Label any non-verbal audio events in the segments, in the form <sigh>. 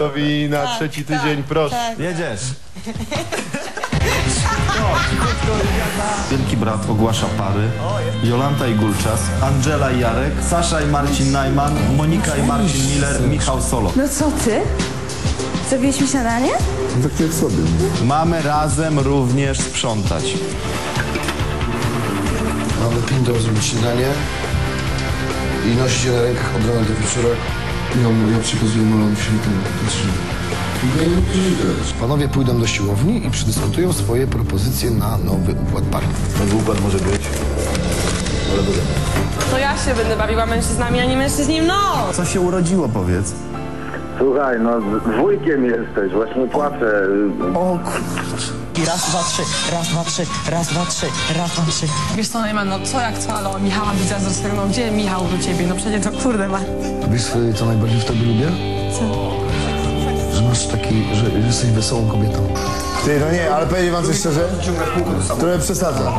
Gotowi na trzeci tydzień, proszę. Jedziesz. Wielki brat ogłasza pary. Jolanta i Gulczas, Angela i Jarek, Sasza i Marcin Najman, Monika i Marcin Miller, Michał Solo. No co ty? Zrobiłeś mi śniadanie? Tak jak sobie. Mamy razem również sprzątać. Mamy pięć do zrobić śniadanie i nosić je na rękach od rana do wieczora. Ja, ja przekazuję malą w Panowie pójdą do siłowni i przedyskutują swoje propozycje na nowy układ partii. Nowy układ może być. Ale do To ja się będę bawiła mężczyznami, a nie mężczyźni mną! Co się urodziło, powiedz? Słuchaj, no z- wujkiem jesteś, właśnie płacę. I raz, dwa, trzy, raz, dwa, trzy, raz, dwa, trzy, raz, dwa, trzy. Wiesz co, Najman, no co jak co, ale Michała widzę z no gdzie Michał do ciebie? No przecież to kurde ma. Wiesz, y, co najbardziej w tobie lubię? Co? Że masz taki, że że jesteś wesołą kobietą. Ty, no nie, ale powiem wam coś szczerze, trochę przesadza.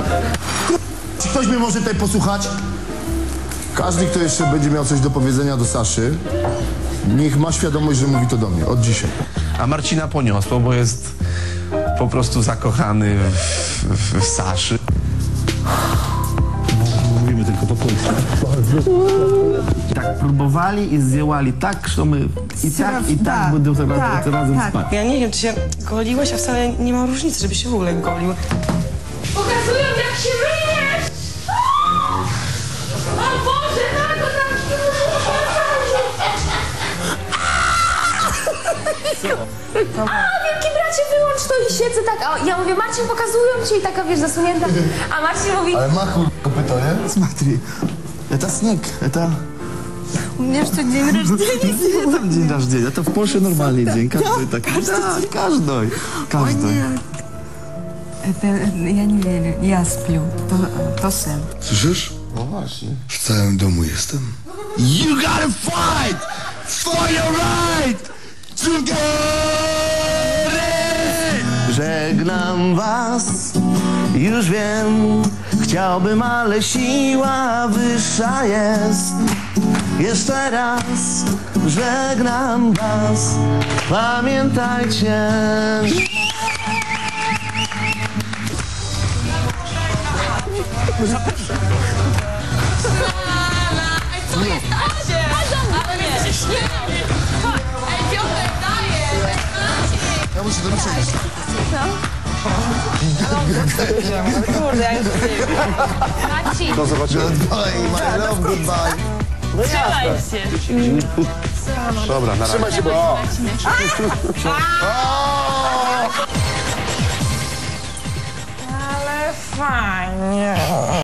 Czy ktoś mnie może tutaj posłuchać? Każdy, kto jeszcze będzie miał coś do powiedzenia do Saszy, niech ma świadomość, że mówi to do mnie, od dzisiaj. A Marcina poniosło, bo jest po prostu zakochany w, w, w Saszy. Tak próbowali i zdziałali tak, że my i tak, i tak będą teraz tak, razem tak. spać. Ja nie wiem, czy się goliłeś, a wcale nie ma różnicy, żeby się w ogóle golił. Pokazują jak się myjesz! O Boże, na to tak Bracie, wyłącz to i siedzę tak, a ja mówię, Marcin, pokazują ci i taka, wiesz, zasunięta, a Marcin mówi, Ale ma kur... kopyto, nie? Смотри, это снег, это... U mnie jeszcze dzień rodziny. Там день рождения, это в Польше нормальный день, каждый так. Да, каждый, каждый. Это, ja nie wierzę, ja splю. To, to sen. Słyszysz? No właśnie. W całym domu jestem. You gotta fight for your right to get Żegnam was, już wiem, chciałbym, ale siła wyższa jest. Jeszcze raz żegnam was, pamiętajcie. ej, Piotr, daję! Ja muszę przejść. Kurde, ja już Marcin, To zobaczymy. Goodbye, my love, goodbye. trzymaj się. Dobra, na razie. Trzymaj się, bo... <laughs>